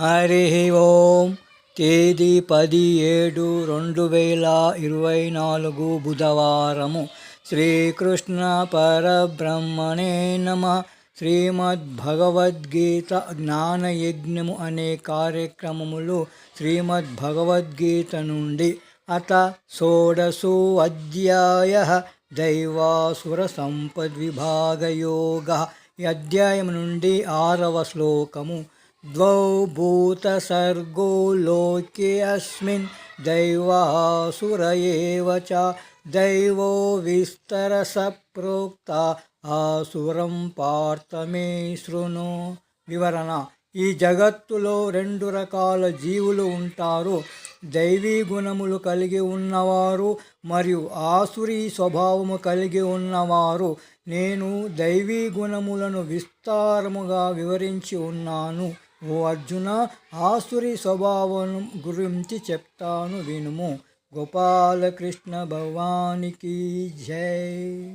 హరి ఓం తేదీ పది ఏడు రెండు వేల ఇరవై నాలుగు బుధవారము. శ్రీకృష్ణ పరబ్రహ్మణే నమ. శ్రీమద్భగవద్గీత జ్ఞానయజ్ఞము అనే కార్యక్రమములు శ్రీమద్భగవద్గీత నుండి అత షోడశో అధ్యాయ దైవాసుర సంపద్విభాగయోగ ఈ అధ్యాయం నుండి ఆరవ శ్లోకము. ద్వౌ భూతసర్గో లోకే అస్మిన్ दैवासुर एव च दैवो विस्तरस ప్రోక్త ఆసురం పార్థమే శృణు వివరణ ఈ జగత్తులో రెండు రకాల జీవులు ఉంటారు దైవీ గుణములు కలిగి ఉన్నవారు మరియు ఆసురీ స్వభావము కలిగి ఉన్నవారు నేను దైవీ గుణములను విస్తారముగా వివరించి ఉన్నాను ఓ అర్జున ఆసురి స్వభావం గురించి చెప్తాను వినుము. గోపాలకృష్ణ భవానికి జై.